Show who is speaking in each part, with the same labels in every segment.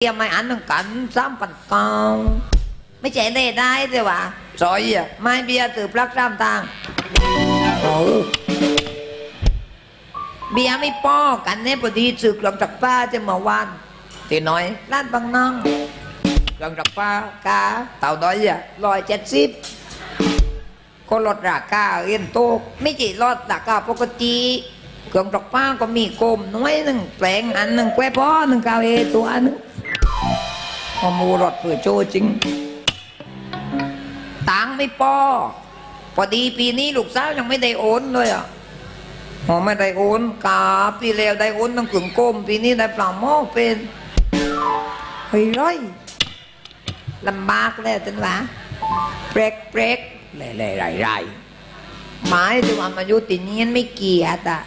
Speaker 1: เตรียมไม่อันหนึ่งกันสามพันเก้าไม่ใช่ได้ได้แต่ว่าซอยอะไม่เบียร์ถือปลักสามทางโอ้เบียร์ไม่ป้อกันเนี่ยพอดีสึกหลังจากป้าจะมาวันตีน้อยร้านบางน้องหลังจากป้ากาเต่าด้อยอะร้อยเจ็ดสิบก็ลดราคาเอ็นโตกไม่ใช่ลดราคาปกติเครื่องดอกป้าก็มีโกมน้อยหนึ่งแปลงอันหนึ่งแควพ่อหนึ่งกาวเอตัวหนึง พอมูรถเผื่อโจจริง ตังไม่พอพอดีปีนี้ลูกสาวยังไม่ได้โอนเลยอะพอไม่ได้โอนกาปีแล้วได้โอนต้องกึ่งโกมปีนี้ได้ปลาหม้อเป็นเฮ้ยร้อยลำบากแล้วจันหวะเบรกเบรกเล่เล่ไรไรหมายถึงว่ามาอยู่ตีนี้ไม่เกียรติอะ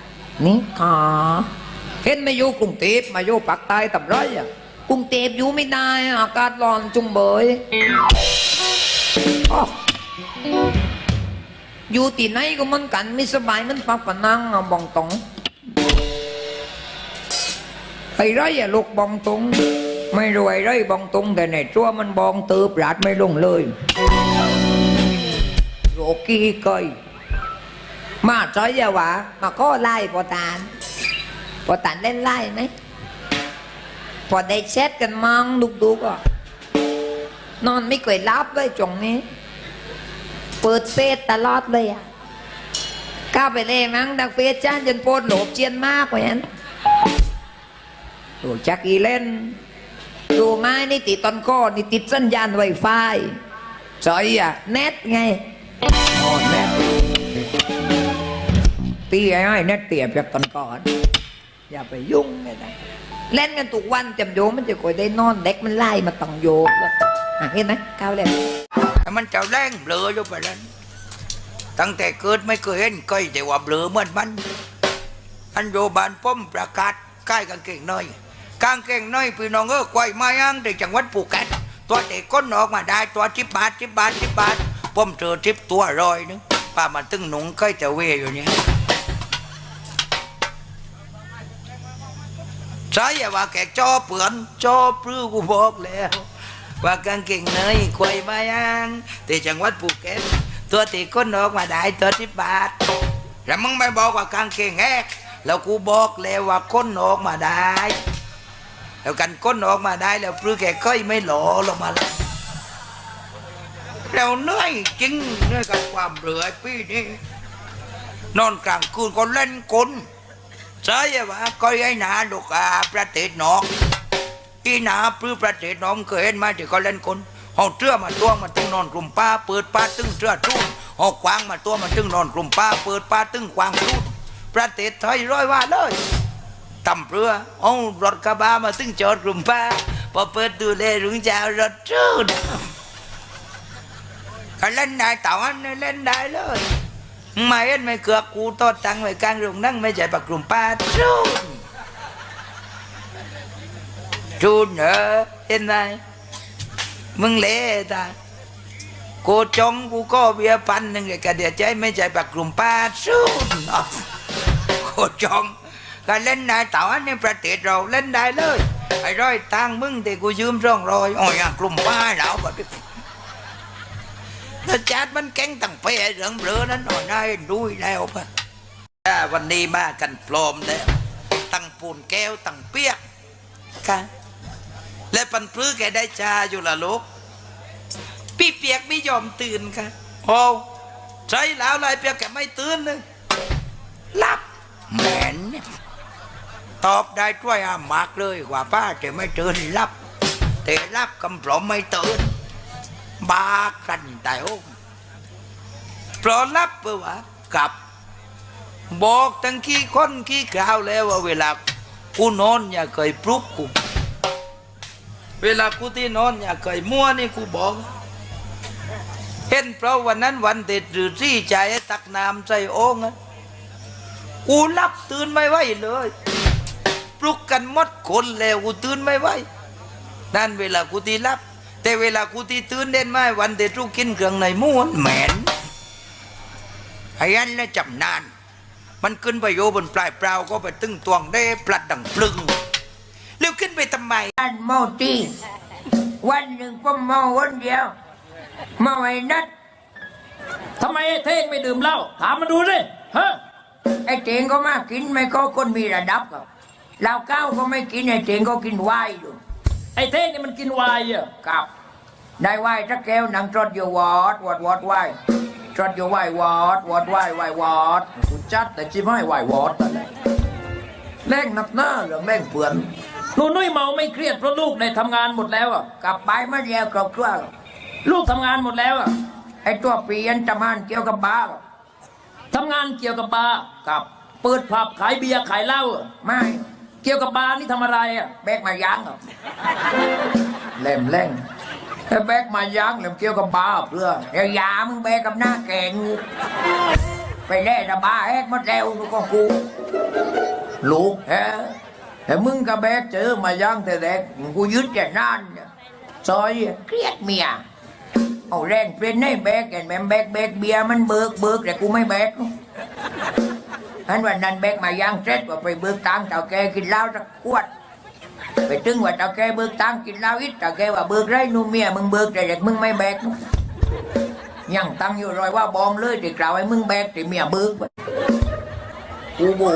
Speaker 1: นี่ขาเห็นมาอยู่กรุงเทพมาอยู่ปากใต้ตับร้อยอะ กรุงเทพอยู่ไม่ได้อากาศร้อนจุงเบยอ้ออยู่ที่ไหนก็เหมือนกันไม่สบายเหมันปักปะนังอะบองตรงไอ้ไรอะลูกบองตง ไม่รวยไรบองตงแต่ในตัวมันบองตืบรัดไม่ลงเลยโรกี้เกยมาใจอยาวะมาก็ไล่พอตานพอตานเล่นไล่ไหม พอได้เช็ดกันมองดุกๆอะนอนไม่เคยรับเลยจงนี้ เปิดเฟซตลอดเลยอะก้าไปเลยมั้งดังเฟซจ้านจนโพดหลบเจียนมากกว่านั้นโอ้จักอีเล่น ดูไม้นี่ติดต้นก้อนี่ติดสัญญาณไวไฟจอยอะเน็ตไงอ๋อเน็ตตีไอ้เน็ตเตียบจากต้นก้อน อย่าไปยุ่งเลยนะ เล่นกันทุกวันจำโยมมันจะคอยได้นอนเด็กมันไล่มาต้องโยมเลยอะเห็นไหมก้าวเลย
Speaker 2: มันจะแรงเบลออยู่ไปนั้นตั้งแต่เกิดไม่เคยเห็นก้อยแต่ว่าเบลอเหมือนมัน อันโยบานป้อมประกาศใกล้กางเกงน้อยกางเกงน้อยพี่น้องเออควายไม้อ้างในจังหวัดภูเก็ตตัวเด็กก้นออกมาได้ตัวจิบบาทจิบบาทจิบบาทป้อมเจอจิบตัวรอยนึงป้ามันตึงหนุ่งก้อยแต่เวอยู่เนี่ย ใช่ว่าแกจอเปือนจอปลื้อกูบอกแล้ว ว่ากางเกงในยควายมายังที่จังหวัดภูเก็ตตัวที่ก้นออกมาได้ตัวที่บาทแล้วมึงไม่บอกว่ากางเกงแหกแล้วกูบอกแล้วว่าก้นออกมาได้ แล้วกันก้นออกมาได้แล้วปลื้อแกก้อยไม่หล่อลงมาแล้วแล้วเหนื่อยจริงเหนื่อยกับความเบื่อพี่นี่นอนกลางคืนก็เล่นกล ใช่ว่าก้อยไอ้หนาลูกอาประเทศนอกที่หนาปลื้อประเทศน้องเคยเห็นไหมที่เขาเล่นคนห้อเสื้อมาตัวมันตึงนอนกลุ่มป้าเปิดป้าตึงเสื้อทุ่งห้องกวางมาตัวมันตึงนอนกลุ่มป้าเปิดป้าตึงกวางทุ่งประเทศไทยร้อยว่าเลยตำเรือเอารถกระบะมาตึงจอดกลุ่มป้าพอเปิดดูเลยรุงเจ้ารถจุดก็เล่นได้ต่ว่าเล่นได้เลย ไม่เห็นไม่เกือกกูตอดตังไว้กลางโรงนั่งไม่ใช่ปากกลุ่มป้าจุดจูนเหรอเห็นไหมมึงเละตากูจงกูก็เบียพันหนึ่งไอ้กระเดียใจไม่ใจปากกลุ่มป้าจูนกูจงก็เล่นได้แต่ว่าในประเทศเราเล่นได้เลยไอ้ร้อยตังมึงแต่กูยืมร่องรอยโอ้ยกลุ่มป้าเราแบบ แล้วจัดมันแก่งตั้งเป้เรื่องเบลอนั้นอ่อนได้ดูแล้วปะอ่าวันนี้มากันปลอมแล้วตั้งปูนแก้วตั้งเปียกค่ะและปันปลื้อแกได้ชาอยู่ละลูกพี่เปียกไม่ยอมตื่นค่ะโอ้ใช่แล้วลายเปียกแกไม่ตื่นเลยหลับแหมนเนี่ยตอบได้ด้วยอามากเลยว่าป้าจะไม่ตื่นหลับ แต่หลับกำปลอมไม่ตื่น บากันแต่โอ้เพราะหลับเปล่าวะกับบอกตั้งขี้คนขี้กล่าวแล้วว่าเวลากูนอนอย่าเคยปลุกกูเวลากูที่นอนอย่าเคยมั่วนี่กูบอกเห็นเพราะวันนั้นวันเด็ดหรือที่ใจตักน้ำใส่โอ่งกูรับตื่นไม่ไหวเลยปลุกกันหมดคนแล้วกูตื่นไม่ไหวนั่นเวลากูที่รับ แต่เวลากูที่ตื่นเด่นไม่วันเด็ดรู้กินเครื่องในม้วนแหม็นไอ้ยันแล้วจำนาน มันขึ้นไปโยบนปลายเปล่าก็ไปตึงตวงได้ปลัดดังปลึงเร็วขึ้นไปทำไม
Speaker 1: อันเมาตีวันหนึ่งผมเมาวันเดียวเมาไอ้นัด
Speaker 3: ทำไมไอ้เท่งไม่ดื่มเหล้าถามมาดูสิฮะ
Speaker 1: ไอ้เจงก็มากินไม่ก็คนมีระดับเหล้าเก้าก็ไม่กินไอ้เจงก็กินไวน์อยู่
Speaker 3: ไอ้เท่งนี่มันกินไวน์อะ
Speaker 1: ครับได้ไวน์สักแก้วหนังจดอยู่วอดวอดวอดไวน์จดอยู่ไวน์วอดวอดไวน์ไวน์วอดกูจัดแต่จิ้มให้ไวน์วอดนั่นแหละแรงนับหน้าเหรือแรงเปลือน
Speaker 3: หนูนุ้ยเมาไม่เครียดเพราะลูกได้ทำงานหมดแล้วอะ
Speaker 1: กลับไปมาเดียวครบถ้วน
Speaker 3: ลูกทำงานหมดแล้วอะ
Speaker 1: ไอ้ตัวเปลี่ยนจะมันเกี่ยวกับบ้าครับ
Speaker 3: ทำงานเกี่ยวกับบาร์
Speaker 1: กับ
Speaker 3: เปิดผับขายเบียร์ขายเหล้าอะ
Speaker 1: ไม่
Speaker 3: เกี่ยวกับบาร์นี่ทำอะไรอะ
Speaker 1: แบกมายังครับเล่มเล่งถ้าแบกมายังเล่มเกี่ยวกับบ้าเพื่อเดี๋ยวยามึงแบกกับหน้าแกงไปแน่ระบ้าแฮกมาแล้วก็กูลูกแฮะแต่มึงกับแบกเจอมายังแต่แรกกูยึดแต่นั่นซอยเครียดเมียเอาแรงเป็นให้แบกแกนแม่มแบกแบกเบียร์มันเบิกเบิกแต่กูไม่แบก อันวันนั้นแบกมายังเสร็จว่าไปเบิกตังเต่าแกกินเหล้าสักขวด ไปถึงว่าเต่าแกเบิกตังกินเหล้าอีกเต่าแกว่าเบิกไรหนูเมียมึงเบิกแต่เด็กมึงไม่แบกยังตังอยู่รอยว่าบอมเลยเด็กกล่าวให้มึงแบกแต่เมียเบิกกูโอ้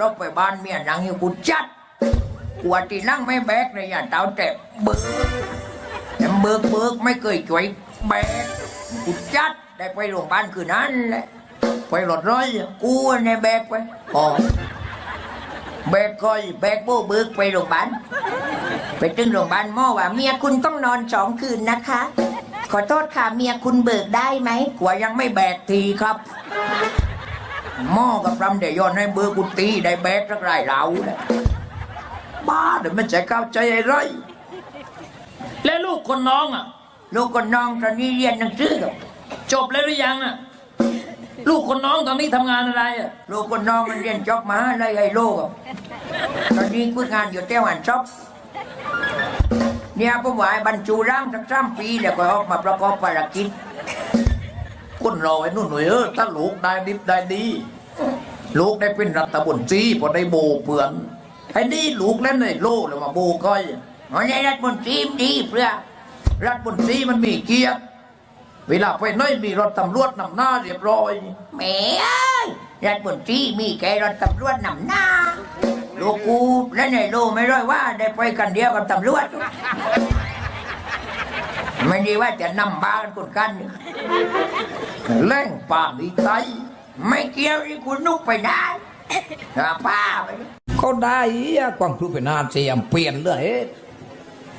Speaker 1: ราไปบ้านเมียนั่งอยู่กูจัดกวดที่นั่งไม่แบกเลยอย่าเต่าแต่เบิกแต่เบิกเบิกไม่เคยช่วยแบกกูจัดได้ไปโรงพยาบาลคืนนั้นแหละ ไปรถร้อยกูในแบกไปอ๋อแบกก้อยแบกโบเบิกไปโรงพยาบาลไปถึงโรงพยาบาลหมอว่าเมียคุณต้องนอนสองคืนนะคะ ขอโทษค่ะเมียคุณเบิกได้ไหมกว่ายังไม่แบกทีครับหม้อกับรำเดี๋ยวยอนให้เบิกกูตีได้แบกสักไรเราเนี่ยบ้าเดี๋ยวมันจะเข้าใจอะไร
Speaker 3: แล้วลูกคนน้องอะ
Speaker 1: ลูกกับน้องตอนนี้เรียนหนังสือกับ
Speaker 3: จบแล้วหรือยังอะ ลูกคนน้องตอนนี้ทำงานอะไรอะ
Speaker 1: ลูกกับน้องมันเรียนจบมาอะไรไอ้โลกอะตอนนี้คุยงานอยู่เต้าหันช็อปเนี่ยผมว่าให้บรรจุร่างสักสามปีแล้วก็ออกมาประกอบภารกิจ
Speaker 4: คนเราไอ้นู่นหน่อยเออถ้าลูกได้ดิบได้ดีลูกได้เป็นรัฐบนตรีพอได้โบเปือนไอ้นี่ลูกเล่นในโลกเลยมาโบก้อย
Speaker 1: หอยในรัฐมนตรีมดีเพื่อ
Speaker 4: รัฐบนตรีมันมีเกียรติ เวลาไปไหน้อยมีรถตำรวจนำหน้าเรียบร้อย
Speaker 1: แหม่เอ้ยรัฐมนตรีมีแกรถตำรวจนำหน้าลูกกูและในโลไม่ร้อยว่า ได้ไปกันเดียวกับตำรวจไม่ดีว่าจะนำบ้านคนกัน
Speaker 4: แรงป่านอีไต
Speaker 1: ไม่เกี่ยวที่คุณนุกไปได้หาป้าไป
Speaker 4: เขาได้อะกวางพลุเป็นอาเซียมเปลี่ยนเลย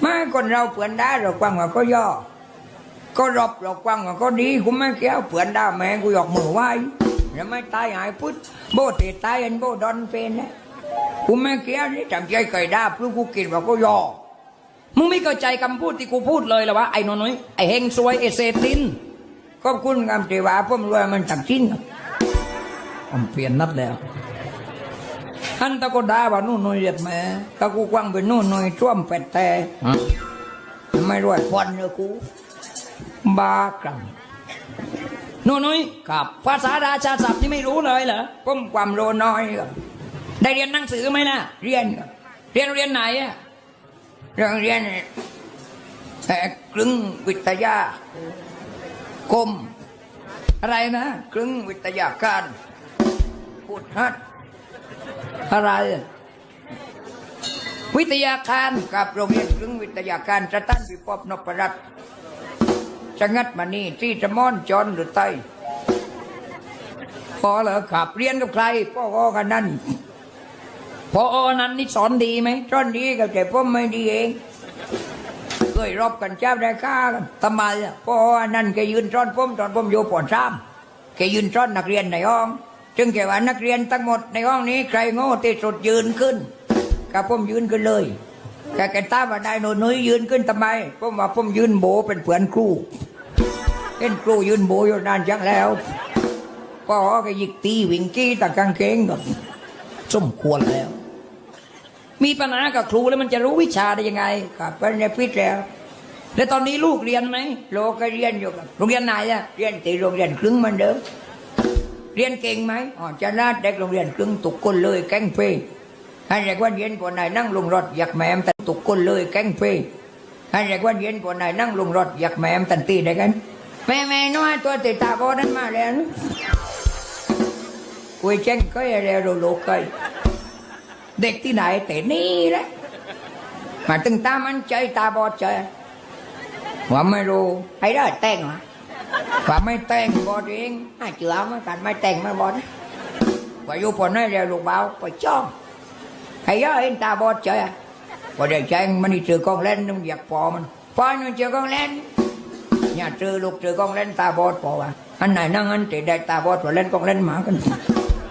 Speaker 1: ไม่คนเราเผื่อนได้เรากว้างกว่าก็ย่อ ก็รบเรากว้างกว่าก็ดีกูไม่เกี่ยวเผื่อนได้แม่กูยกมือไหว้แล้วไม่ตายหายพุทธโบติตายอันโบดอนเป็นนะกูไม่เกี่ยวนี่จำใจเคยได้เพราะกูกินว่าก็ย่อ
Speaker 4: มึงไม่เข้าใจคำพูดที่กูพูดเลยเหรอวะไอ้นนท์ไอ้เฮงซวยไอ้เศษดิน
Speaker 1: ขอบคุณคำที่ว่าผมรวยมันตักชิ้นครับ
Speaker 4: ผมเปลี่ยนนัดแล้ว
Speaker 1: อันตะก็ด่าว่านู่นน่อยเหยียดแม่ตะกูกว้างไปนู่นน่อยช่วมเป็ดแต่
Speaker 4: ฮะ
Speaker 1: ไม่รวยพอนเนอะกู บากรัง
Speaker 4: โน่นุ้ยกับ ภาษาราชาศัพท์นี่ไม่รู้เลยเหรอ
Speaker 1: ผมความโลน้อยครับ
Speaker 4: ได้เรียนหนังสือไหมนะ
Speaker 1: เรียน
Speaker 4: เรียนเรียนไหนอะ
Speaker 1: เรื่องเรียนแหกกลึงวิทยาคม
Speaker 4: อะไรนะ
Speaker 1: กลึงวิทยาการพูดฮัดอะไร
Speaker 4: วิทยาคาร
Speaker 1: กับโรงเรียนกลึงวิทยาการสตันพิภพนพรัตน์ จะงัดมานี่ที่จะม่อนจอนหรือไตพอเหรอขับเรียนกับใครพ่อก็กันนั่น
Speaker 4: พออนั้นนี่สอนดีไหม
Speaker 1: ตอนนี้ก็แต่ผมไม่ดีเองเคยรบกันเจ้าได้ค่ากัน
Speaker 4: ทำไม
Speaker 1: พราะว่านั่นแกยืนซ้อนผมตอนผมอยู่ปอนสามแกยืนซ้อนนักเรียนในห้องจึงแกว่านักเรียนทั้งหมดในห้องนี้ใครโง่ที่สุดยืนขึ้นกับผมยืนขึ้นเลยแกแกตามว่าได้หนูนุ้ยยืนขึ้นทำไมผมว่าผมยืนโบเป็นเพื่อนครู เห็นครูยืนโบอยู่นานจังแล้วพ่อกหยิกตีวิ่งกี้ตะกางเกงก่อน
Speaker 4: สมควรแล้ว มีปัญหากับครูแล้วมันจะรู้วิชาได้ยังไง
Speaker 1: กับเป็นในพิษแล้ว
Speaker 4: แล้วตอนนี้ลูกเรียนไหม
Speaker 1: โลกก็เรียนอยู่กับ
Speaker 4: โรงเรียนไหนอะ
Speaker 1: เรียนตีโรงเรียนครึ่งเหมันเดิม
Speaker 4: เรียนเก่งไหม
Speaker 1: อ๋อจะนาเด็กโรงเรียนครึ่งตุกคนเลยแก้งเพ่ให้เรียกว่าเย็นปวดไหนนั่งลงรถอยากแหมมแต่ตุกคนเลยแก้งเพ่ให้เรียกว่าเย็นปวดไหนนั่งลงรถอยากแหมมตันตีได้กัน แม่แม่น้อยตัวติดตาบอดนั้นมาแล้วนะคุยแจ้งก็อย่าเร็วโลกเคยเด็กที่ไหนแต่นี่แหละมาตึงตามันใจตาบอดใจว่าไม่รู้ไอ้ได้แต่งวะว่าไม่แต่งบอดเองอะเจือมากันไม่แต่งไม่บอดว่าอยู่ปนให้เร็วลูกเบาไปจ้อง hay đó anh ta bót chơi à và để cho anh mình đi trừ con lên nó giặc bò mình phó nó trừ con lên nhà trừ lục trừ con lên ta bót bò à anh này năng anh chỉ đại ta bót và lên con lên mà cái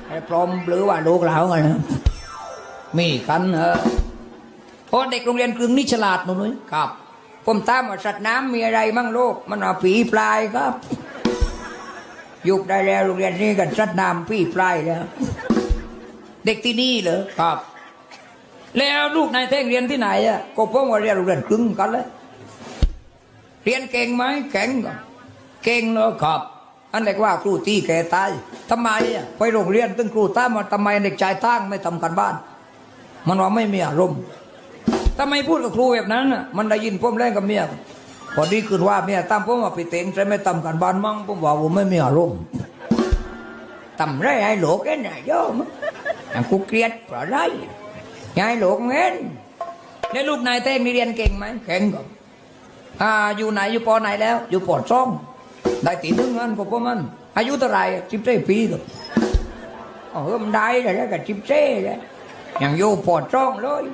Speaker 1: ไอ้ปลอมหรือว่าลูกเหลาไงนะมีกันเออพราะเด็กโรงเรียนกรึงนี่ฉลาดหนูนุ้ยครับ ผมตามว่าสัตว์น้ำมีอะไรมั่งโลก มันว่าผีปลายครับ ยุคได้แล้วโรงเรียนนี้กันสัตว์น้ำผีปลายแล้ว เด็กที่นี่เหรอครับ แล้วลูกนายเท่งเรียนที่ไหนอะก็ผมว่าเรียนโรงเรียนกึ่งกันเลย เรียนเก่งไหมแข็งเก่งเนอะครับอันเรียกว่าครูตีแกตายทำไมไปโรงเรียนตึงครูตามมาทำไมเด็กชายตั้งไม่ทำกันบ้าน มันว่าไม่มีอารมณ์ทำไมพูดกับครูแบบนั้นอะมันได้ยินผมเล่นกับเมียพอดีคือว่าเมียตามผมว่าไปเต็งใช่ไม่ทำกันบ้านมั่งผมว่าผมไม่มีอารมณ์ทำไรให้โหลกแค่ไหนโยมอย่างกูเกลียดเพราะอะไรยายหลวเงินแล้วลูกนายเต้มีเรียนเก่งไหมเก่งก็อ่ อาอยู่ไหนอยู่ปอไหนแล้ว อยู่ปอซ่องได้ตีหนึงเงินก็พวกมันอายุเท่าไหร่สิบเจ็ดปีก็เออมันได้เลยแล้วก็สิบเจ็ดเลยยังอยู่ปอซ่องเลย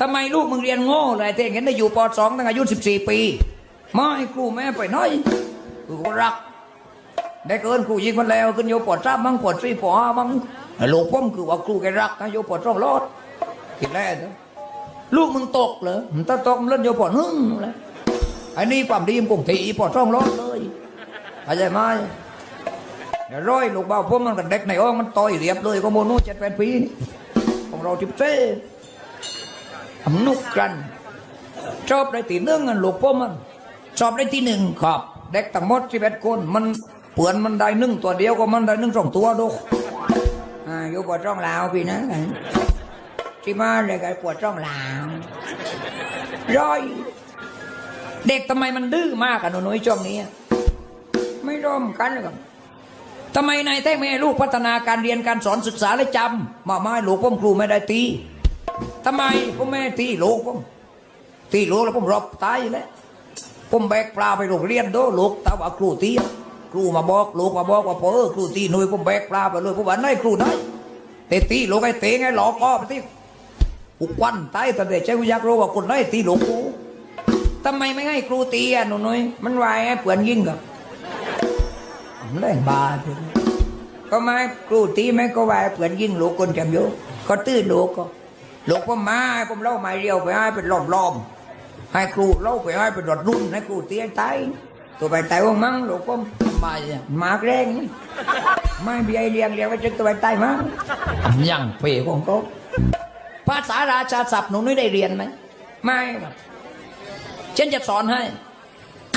Speaker 1: ทำไมลูกมึงเรียนโง่เลยเต้เห็นได้อยู่ปอสองตั้งอายุสิบสี่ปีไม่ครูแม่ไปน้อยกูรัก ได้เกินครูยิงมันแล้วขึ้นโยปวดทราบมั้งปวดซี่ปวดมั้งลูกผมคือว่าครูแกรักนะโยปวดร่องรอดกินแรกนะ ลูกมึงตกเหรอมึงถ้าตกมึงเล่นโยปวดหึ่งเลยไอ้นี่ความดีมึงคงถีปวดร่องรอดเลยเข้าใจไหมเดี๋ยวร้อยลูกเบาผมมันกับเด็กในอ้องมันต่อยเรียบเลยก็โมโนเจ็ดแปดปีนี่ของเราทิพเซ่ทำนุกกันชอบได้ตีหนึ่งอันลูกผมมันสอบได้ที่หนึ่งครับ เด็กทั้งหมดสิบเอ็ดคนมันเปือนมันได้หนึ่งตัวเดียวก็มันได้หนึ่งสองตัวดูอ่าอยู่ปวดร่องลาวพี่นะ ที่มาเลยก็ปวดร่องหลาวร้อยเด็กทำไมมันดื้อมากอะหนูนุ้ยช่วงนี้ ไม่ร่วมกันเลยครับทำไมนายแท้งไม่ให้ลูกพัฒนาการเรียนการสอนศึกษาและจำมาไม่ลูกผมครูไม่ได้ตีทำไมผมไม่ตีลูกผมตีลูกแล้วผมรบตายแล้วผมแบกปลาไปโรงเรียนโดลูกต่ว่าครูตีครูมาบอกลูกมาบอกว่าพอเอครูตีหนุ่ยผมแบกปลาไปเลยผมว่าไหนครูไหนแต่ตีลูกไอ้เตงไอ้หลอกก็ไปตี กูควันตายแต่เด็กใช้กูอยากรู้ว่าคนไหนตีหลูกกูทำไมไม่ให้ครูตีอะหนูนุ้ยมันวายให้เปื่อนยิ่งกับเล่นบาไปก็ไม่ครูตีไม่ก็วายเปื่อนยิ่งหลูกคนจำอยู่ก็ตื้อลูกก็หลูกผมมาให้ผมเล่าไม้เรียวไปให้เป็นล้อมๆให้ครูเล่าไปให้เป็นรถรุ่นให้ครูตีตายตัวไปตายว่างมั้งหลูกผมมาเนี่ยมากแรงนี่ไม่มีไอเลี้ยงเลี้ยงไว้จึงตัวไปตายมั้งยังเปรของเขา ภาษาราชาศัพท์หนูนี่ได้เรียนไหมไม่ครับฉันจะสอนให้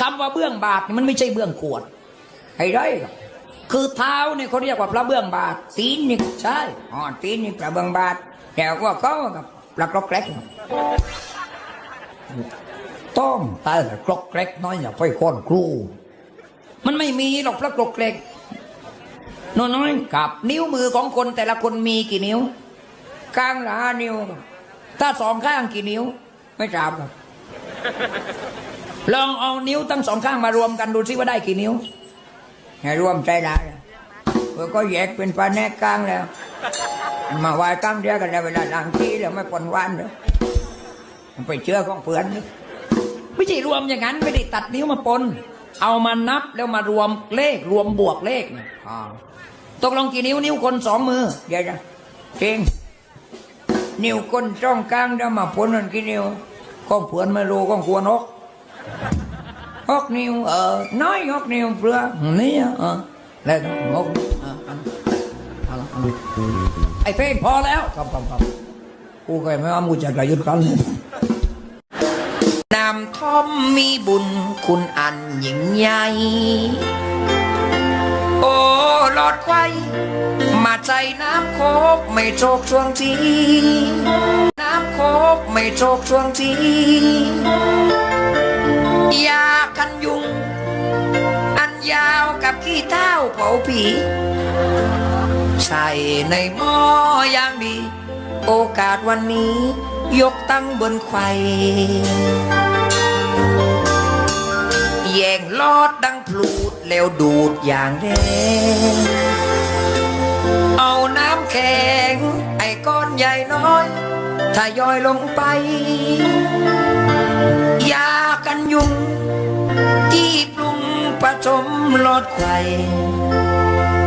Speaker 1: คำว่าเบื้องบาทนี่มันไม่ใช่เบื้องขวดไอ้ไรครับคือเท้าเนี่ยเขาเรียกว่าพระเบื้องบาทตีนนี่ใช่อ๋อตีนนี่พระเบื้องบาทแต่ว่าเขากับปลักล็อกแกลกต้องตายแต่กรอกแกรกน้อยอย่าไปค้อนครู มันไม่มีหรอกพระกรอกแกรกน้อยๆกับนิ้วมือของคนแต่ละคนมีกี่นิ้ว ข้างละห้านิ้วครับถ้าสองข้างกี่นิ้ว ไม่ทราบครับ ลองเอานิ้วทั้งสองข้างมารวมกันดูซิว่าได้กี่นิ้วให้รวมใจได้นะเพื่อก็แยกเป็นปลาแนกกลางแล้ว มาไวายกลางเดียวกันแล้วเวลาล้างที่แล้วไม่ปนวันเลยมันไปเชื่อของเพื่อนนี่ไม่ใช่รวมอย่างนั้นไม่ได้ตัดนิ้วมาปน เอามานับแล้วมารวมเลขรวมบวกเลขเนี่ยตกลงกี่นิ้วนิ้วคนสองมือเดี๋ยวนะจริง นิ้วคนจ้องกลางแล้วมาปนนั่นกี่นิ้วของเพื่อนไม่รู้ของควรนกหกนิ้วเออน้อยหกนิ้วเปลือนี่เออแล้วหกอะเอาละเอาละไอ้เฟ้งพอแล้วครับครับครับกูเคยไม่ว่ามูจะกระยุดกันนำท่อมมีบุญคุณอันยิ่งใหญ่ อดไว้ มาใจน้ำโคกไม่โชกช่วงทีน้ำโคกไม่โชกช่วงทียากันยุง อันยาวกับขี้เท้าเผาผี ใส่ในหม้ออย่างดี โอกาสวันนี้ ยกตั้งบนไข่ แย่งลอดดังพลูดแล้วดูดอย่างแรงเอาน้ำแข็ง ไอ้ก้อนใหญ่น้อยถ้าย่อยลงไป ยากันยุง ที่ปรุงผสมลดไข่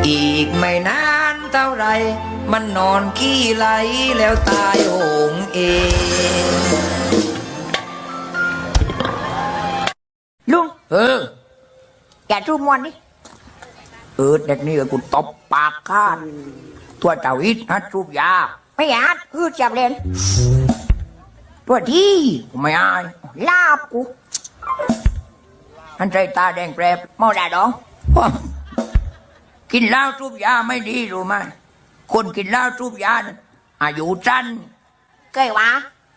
Speaker 1: อีกไม่นานเท่าไร มันนอนขี้ไหลแล้วตายโหงเอง
Speaker 4: ออ
Speaker 1: อย่าจูบมวนดิ
Speaker 4: เออเด็กนี่กูตบปากข้านตัวเจ้าอิดฮัดรูปยา
Speaker 1: ไม่อยากคือจับเล่น
Speaker 4: ตัวที่ไม่อาย
Speaker 1: ลาบกู
Speaker 4: อันใจตาแดงแปรบ
Speaker 1: เมาด่าดอง
Speaker 4: ว้ากินเหล้ารูปยาไม่ดีรู้ไหมคนกินเหล้ารูปยาน่ะอายุสั้น
Speaker 1: เคยว่า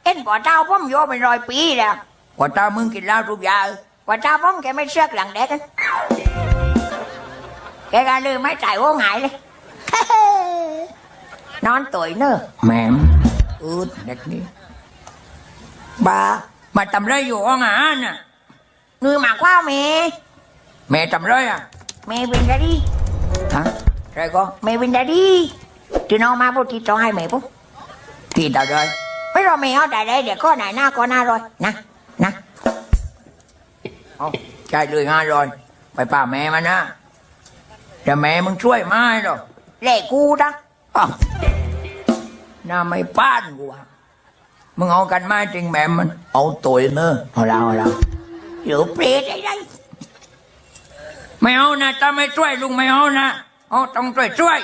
Speaker 1: เอ็นป่อเจ้าพ่อมโยเป็นร้อยปีแล้ว
Speaker 4: กว่าตามึงกินเหล้ารูปยา
Speaker 1: ป่อเจ้าพ่อมแกไม่เชือกหลังแดกกันแกก็ลืมไม่จ่ายโอ้หายเลย นอนต่อยเนอะ
Speaker 4: แหม่มเออเด็กนี่บ้ามาทำไรอยู่ห้องอาหารน่ะ
Speaker 1: นือหมากว่าเม
Speaker 4: แม่ทำไรอะ
Speaker 1: เมเป็นดาดี
Speaker 4: ฮะใครก็
Speaker 1: เมเป็นดาดีที่น้องมาพูดที่ต้องให้เมปุ๊บ
Speaker 4: ที่ตาเลย
Speaker 1: ไม่รอเมเอาแต่ได้เดี๋ยวก็ไหนหน้าก็หน้ารอยนะนะ
Speaker 4: เอาใจเลยงานรอยไปป่าแม่มันนะแต่แม่มึงช่วยไม่หรอก
Speaker 1: เล่กูนะ
Speaker 4: อ้าวน่าไม่ป้านกูอะมึงเอากันมาจริงแม่มัน เอาตัวเนอะเอาเราเอาเรา
Speaker 1: เดี๋ยวเปรตไอ้ไร
Speaker 4: ไม่เอานะถ้าไม่ช่วยลุงไม่เอานะเอาต้องช่วยช่วย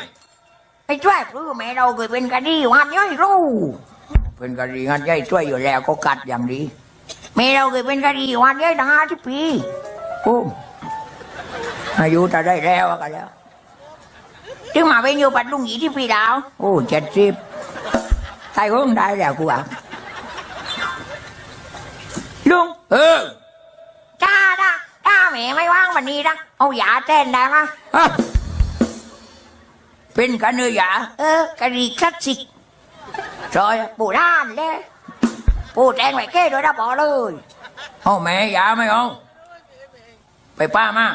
Speaker 1: ไม่ช่วยพื้แม่เราเคยเป็นคดีวันย่อยรู้
Speaker 4: เป็นกะดีงานใหญ่ช่วยอยู่แล้วก็กัดอย่างดี
Speaker 1: แม่เราเคยเป็นคดีวันย่อยตั้งห้าสิบปี
Speaker 4: โอ้อายุจะได้แล้วกันแล้ว
Speaker 1: ถึงมาเป็นอยู่ปัดลุงหยีที่ปีดาว
Speaker 4: โอ้เจ็ดสิบตายคงได้แล้วกูอะ
Speaker 1: ลุง
Speaker 4: เออ
Speaker 1: จ้าจ้าถ้าแม่ไม่ว่างวันนี้นะเอายาแทนได้ไหม
Speaker 4: อะเป็นกันเนื้อยา
Speaker 1: เออคดีคลาสสิก
Speaker 4: ซอย
Speaker 1: ปูด้านเลย ปูแทงไว้แค่โดยดับอเลย
Speaker 4: เอาแม่ยาไม่เอาไปป้ามา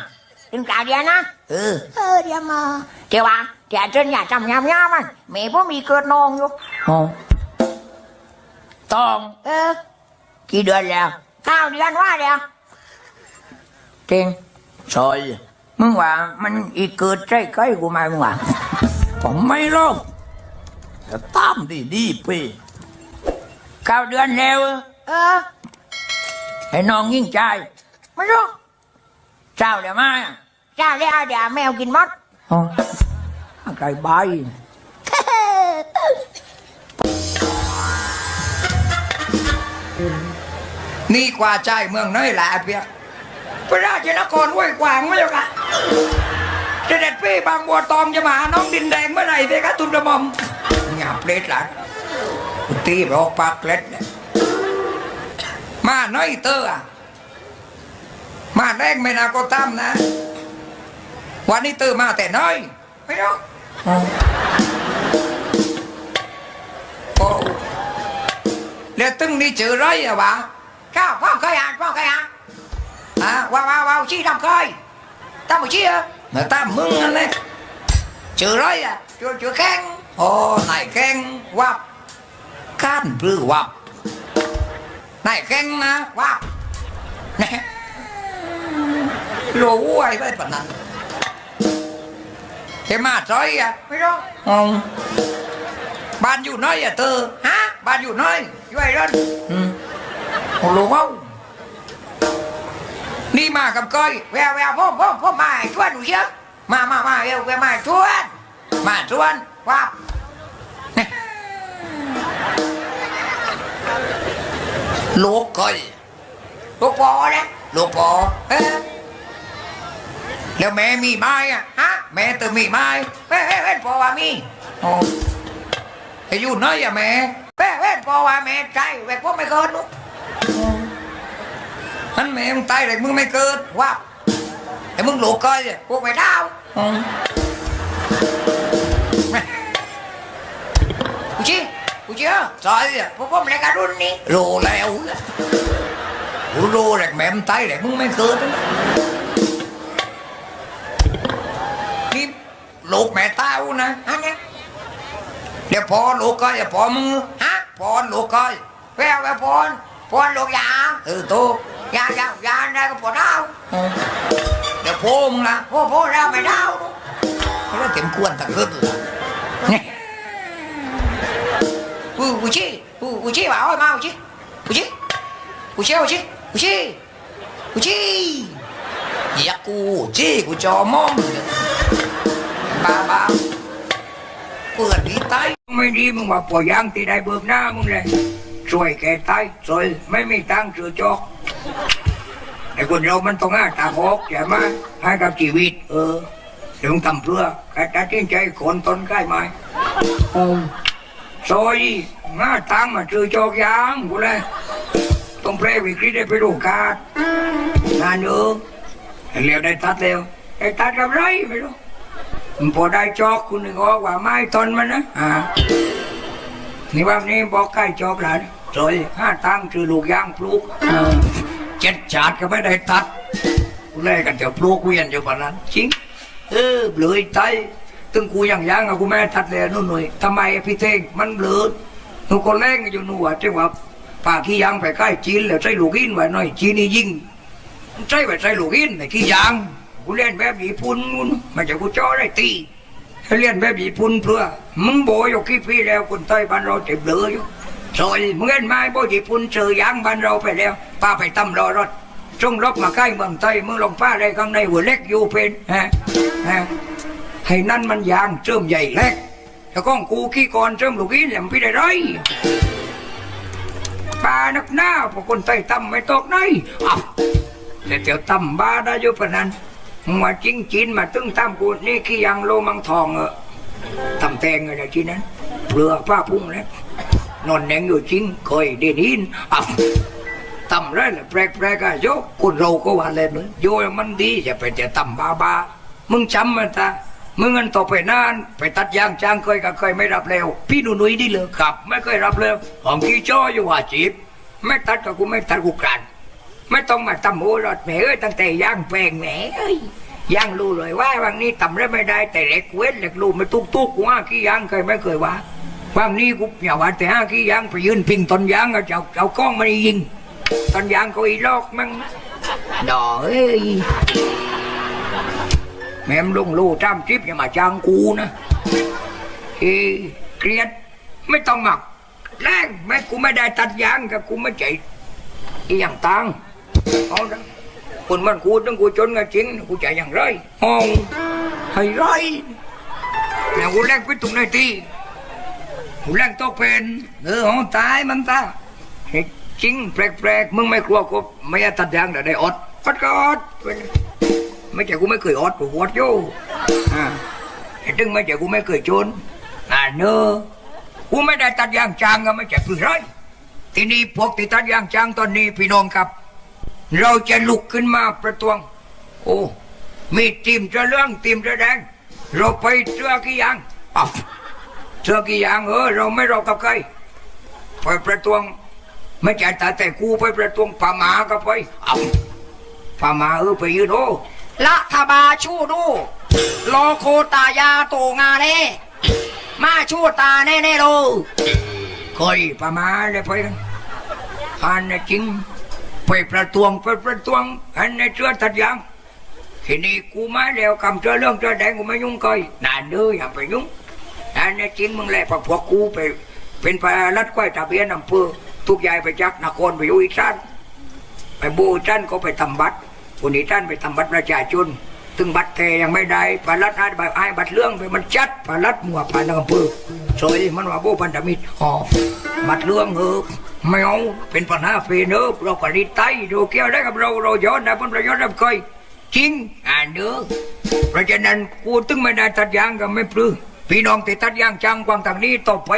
Speaker 1: ถึงกล่าวเดียวนะ
Speaker 4: เออ
Speaker 1: เออเดี๋ยวมาเดี๋ยวว่าเดี๋ยวจนอย่าจำยำยามันแม่พ่อมีเกิดนองอยู่
Speaker 4: เอาต้อง
Speaker 1: เออ
Speaker 4: กี่เดือนแล้ว
Speaker 1: เก้าเดือนว่าเดียว
Speaker 4: เก่งซอยมึงว่ามันอีกเกิดใจใกล้กูไหมมึงว่าผมไม่หรอกแต่ตามดีดีๆไปเก้าเดือนแล้ว
Speaker 1: เออ
Speaker 4: ให้น้องยิ่งใจ
Speaker 1: ไม่รู้
Speaker 4: เจ้าเดี๋ยวมาอะ
Speaker 1: จ้าเดี๋ยวเดี๋ยวแมวกินมด
Speaker 4: อ๋ออะไรใบ
Speaker 1: นี่กว่าใจเมืองน้อยแหละเพียพระราชนครห้วยขวางไม่หรอกอะเสด็จพี่บางบัวตองจะมาหาน้องดินแดงเมื่อไหร่เพคะทุนกระหม่อมอย่าเปรตหลัง ตีรอกปากเปรตเนี่ยมาน้อยเตอร์อะมาแรกไม่นาก็ตามนะ วันนี้เตอร์มาแต่น้อยไม่รู้โอ้แล้วตึงนี่เจอไรอะวะข้าวพ่อเคยอ่านพ่อเคยอ่านอะว้าวว้าวว้าวชี้ทำเคยตามมาชี้เหรอเหมือนตามมึงนั่นแหละเจอไรอะเจอเจอแข้งโอ้นายแข้งวับ ก้านปลื้อวับนายแข้งนะวับเนี่ยรู้ไว้ไปปะนั้นเห็นมาจอยอะไม่รู้อ๋อบ้านอยู่น้อยอะเธอฮะบ้านอยู่น้อยอยู่ไอ้นั่นอืมโอ้โหเมานี่มากับก้อยแววแววพ่อพ่อพ่อมาให้ชวนหนูเชียวมามามาเอวแววมาชวนมาชวนว้า ลูกก้อยลูกปอนะลูกปอเออแล้วแม่มีไม้อะฮะแม่ตื่นมีไม้เฮ้ยเฮ้ยเฮ้ยพอว่ามีโอ้ไอ้อยู่น้อยอะแม่เฮ้ยเฮ้ยพอว่าแม่ใจแหวกพวกไม่เกินนุ๊กฮันแม่มึงตายเลยมึงไม่เกินว้าวไอ้มึงลูกก้อยอพวกไม่ดาวอืม กูชี้กูชี้ใช่ะพวกผมเล็กรุ่นนี้รู้แล้วกูรู้เลยแหมมึงตายเลยมึงไม่เกินนี่ลูกแม่ตายนะฮะเนี่ยเดี๋ยวพอลูกก็อย่าพอมึงฮะพอลูกก็แววแววพรพรลูกยาเออโตยายายาได้ก็พอดาวเดี๋ยวพอมึงละพ่อพ่อดาวไม่ดาวแล้วเต็มควรตะกึดเนี่ย กูกูชี้กูกูชี้ bảo ơi mau ชี้กูชี้กูชี้กูชี้กูชี้กูชี้ Dạ cô chi của cho mong Ba ba เปิดดีตายไม่ดีมึงว่าปล่อยยางที่ได้เบิกหน้ามึงเลยช่วยแกตายช่วยไม่มีตังค์ซื้อจอกไอ้คนเรามันต้องหาตาบอกใช่ไหมให้กับชีวิต เออเดี๋ยวมึงทำเพื่อแกตัดสินใจคนตนใกล้ไหมโอ้ ซอยหาตังมาซื้อจอกยางกูเลยต้องเพลวิกฤตได้ไปดูกาดนานเออเร็วได้ตัดเร็วไอ้ตัดกับไรไม่รู้มันพอได้จอกคุณนึกออกว่าไม้ตนมันนะอ่านี่ว่านี้บอกใกล้จอกหลานสวยห้าตังค์คือลูกยางปลูกเจ็ดจาดก็ไม่ได้ตัดกูเล่กันจะปลูกเวียนอยู่ปานนั้นจริงเออเบลยไต ตึงกูยังยังอะกูแม่ตัดเลยนู่นหน่อยทำไมพี่เท่งมันเบลอหนูคนแรกอยู่หนูอะจังว่าป่าขี้ยางไปใกล้จีนแล้วใช้ลูกอินไว้หน่อยจีนนี่ยิงใช่แบบใช่ลูกอินในขี้ยางกูเล่นแบบญี่ปุ่นนู่นม่ใช่กูจ่อได้ตีเล่นแบบญี่ปุ่นเพื่อมึงโบยอยู่กี่ปีแล้วคนไทยบ้านเราเจ็บเลืออยู่ซอยมึงเห็นไหมโบญี่ปุ่นเจอยางบ้านเราไปแล้วป้าไปตำรอรถจงรบมาใกล้เมืองไทยมึงลงป้าได้ข้างในหัวเล็กอยู่เป็นฮะฮะ ให้นั่นมันยางเจิมใหญ่เล็กแต่ก้องกูขี้ก่อนเจิมลูกอินแหลมพี่ได้ไรปลานักหน้าพวกคนไต้ตำไม่ตกไหนอ้าวแต่เดี๋ยวตำบาได้ยู่ปนั้นมาจิ้งจีนมาตึ้งตำกูนี่ขี้ยังโลมังทองเออตำแตงอะไรที่นั้นเรือผ้าพุ่งแล้วนอนแหนงอยู่จริงเคยเด่นหินอ้าวตำไรล่ะแปลกแปลกอะโยคนเราก็ว่าเล่นเลยโยมันดีจะไปจะตำบาบามึงจำมันตา มึงเงินต่อไปนานไปตัดยางจ้างเคยก็เคยไม่รับแล้วพี่หนูนุ้ยนี่เลยครับ ไม่เคยรับแล้วหอมกี้จ้ออยู่ว่าจีบไม่ตัดก็กูไม่ตัดกูกรันไม่ต้องมาตำโหรถแหมเอ้ยตั้งแต่ย่างแปลงแหมเอ้ยย่างรู้เลยว่าวันนี้ตำได้ไม่ได้ แต่เล็กเว้นเล็กลูกไม่ตุกตุกกูว่าขี้ยางเคยไม่เคยว่าวันนี้กูอย่าว่าแต่ห้าขี้ยางไปยืนพิงต้นยางเอาเจ้าเอากล้องมายิงต้นยางก็อีลอกมั่งดอเอ้ย แม่มลุงลู่จ้ำจิ๊บอย่ามาจ้างกูนะเอเกลียดไม่ต้องหมักแรงแม่กูไม่ได้ตัดยางกับกูไม่ใจอีอย่างตังเอาละคนมันกูต้องกูจนกันจริงกูใจอย่างไรห้องให้ไรแล้วกูแรงไปตรงไหนทีกูแรงตกเป็นเออห้องตายมันตาเฮ้จริงแปลกๆมึงไม่กลัวกูไม่ตัดยางแต่ได้อดอดก็อด ไม่ใช่กูไม่เคยอดกูอดอยู่อ่าไอ้ตึงไม่ใช่กูไม่เคยจนอ่าเนอะกูไม่ได้ตัดยางจางก็ไม่ใช่คือไรทีนี้พวกที่ตัดยางจางตอนนี้พี่น้องครับ เราจะลุกขึ้นมาประท้วง โอ้มีทีมจะเรื่องทีมจะแดง เราไปเสื้อกี่ยางอ้าวเสื้อกี่ยางเออเราไม่รอกับใครไปประท้วง ไม่ใช่แต่แต่กูไปประท้วงป่าหมาก็ไปอ้าวป่าหมาเออไปยืนโอ้
Speaker 5: ละทบาชูดูโลโคตายาโตงาเน่มาชูตาแน่แน่โล
Speaker 6: เคยประมาณเลยไปกันอันนั้นจริงไปประท้วงไปประท้วงอันนั้นเชื่อตัดยางทีนี้กูมาแล้วคำเชื่อเรื่องเชื่อแดงกูไม่ยุ่งเคยนานเด้ออย่าไปยุ่งอันนั้นจริงมึงแหละพวกกูไป เป็นพระรัฐก้อยทะเบียนอำเภอทุกยายไปจักนครไปอยู่อีกท่านไปบูท่านก็ไปทำบัตร คนนี้ท่านไปทำบัตรประชาชนถึงบัตรแทยังไม่ได้พระรัฐให้ใบไอ้บัตรเรื่องไปมันจัดพระรัฐมัวผ่านอำเภอสวยมันว่าโบพันธมิตรอ๋อบัดเรื่องเออไม่เอาเป็นปัญหาเฟนเออเราก็รีไตดูเกี่ยวได้กับเราเราย้อนได้ผลประโยชน์ได้เคย
Speaker 1: จริงอ่านเด้อเพราะฉะนั้นกูถึงไม่ได้ตัดยางก็ไม่ปลื้มพี่น้องที่ตัดยางจ้างกวางทางนี้ต่อไป